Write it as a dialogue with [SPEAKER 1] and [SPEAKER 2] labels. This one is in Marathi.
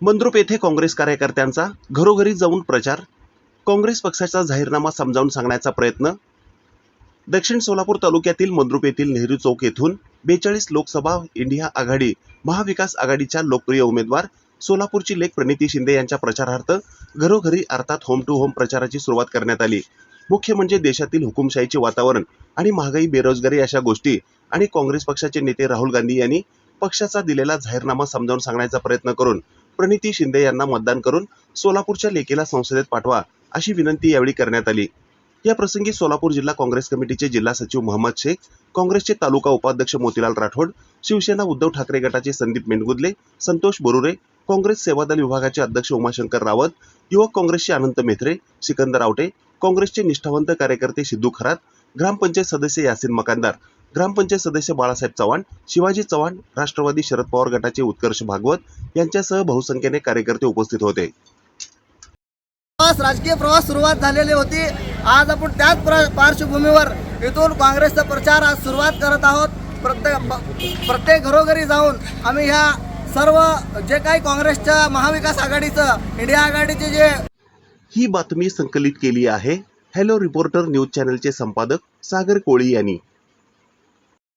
[SPEAKER 1] मंद्रुप येथे काँग्रेस कार्यकर्त्यांचा घरोघरी जाऊन प्रचार काँग्रेस पक्षाचा जाहीरनामा समजावून सांगण्याचा प्रयत्न दक्षिण सोलापूर तालुक्यातील मंद्रुप येथील नेहरू चौक येथून बेचाळीस लोकसभा इंडिया आघाडी महाविकास आघाडीच्या लोकप्रिय उमेदवार सोलापूरची लेख प्रणिती शिंदे यांच्या प्रचारार्थ घरोघरी अर्थात होम टू होम प्रचाराची सुरुवात करण्यात आली. मुख्य म्हणजे देशातील हुकुमशाहीचे वातावरण आणि महागाई बेरोजगारी अशा गोष्टी आणि काँग्रेस पक्षाचे नेते राहुल गांधी यांनी पक्षाचा दिलेला जाहीरनामा समजावून सांगण्याचा प्रयत्न करून प्रणिती शिंदे यांना मतदान करून सोलापूरच्या लेकीला संसदेत पाठवा अशी विनंती यावेळी करण्यात आली. या प्रसंगी सोलापूर जिल्हा काँग्रेस कमिटीचे जिल्हा सचिव मोहम्मद शेख काँग्रेसचे तालुका उपाध्यक्ष मोतीलाल राठोड शिवसेना उद्धव ठाकरे गटाचे संदीप मेंडगुदले संतोष बोरुरे काँग्रेस सेवादल विभागाचे अध्यक्ष उमाशंकर रावत युवक काँग्रेसचे अनंत मेथरे सिकंदर आवटे काँग्रेसचे निष्ठावंत कार्यकर्ते सिद्धू खरात ग्रामपंचायत सदस्य यासिन मकानदार ग्रामपंचायत सदस्य बाळासाहेब चव्हाण शिवाजी चव्हाण राष्ट्रवादी शरद पवार गटाचे उत्कर्ष भागवत यांच्यासह बहुसंख्येने कार्यकर्ते उपस्थित होते.
[SPEAKER 2] प्रवास राजकीय प्रवास सुरुवात झालेली होती. आज आपण त्याच प्र- पार्श्वभूमीवर इथून काँग्रेसचा प्रचार आज सुरुवात करत आहोत. प्रत्येक प्रत्येक घरोघरी जाऊन आम्ही ह्या सर्व जे काही काँग्रेसच्या महाविकास आघाडीचं इंडिया आघाडीचे जे
[SPEAKER 1] ही बातमी संकलित केली आहे. हॅलो रिपोर्टर न्यूज चॅनलचे संपादक सागर कोळी यांनी.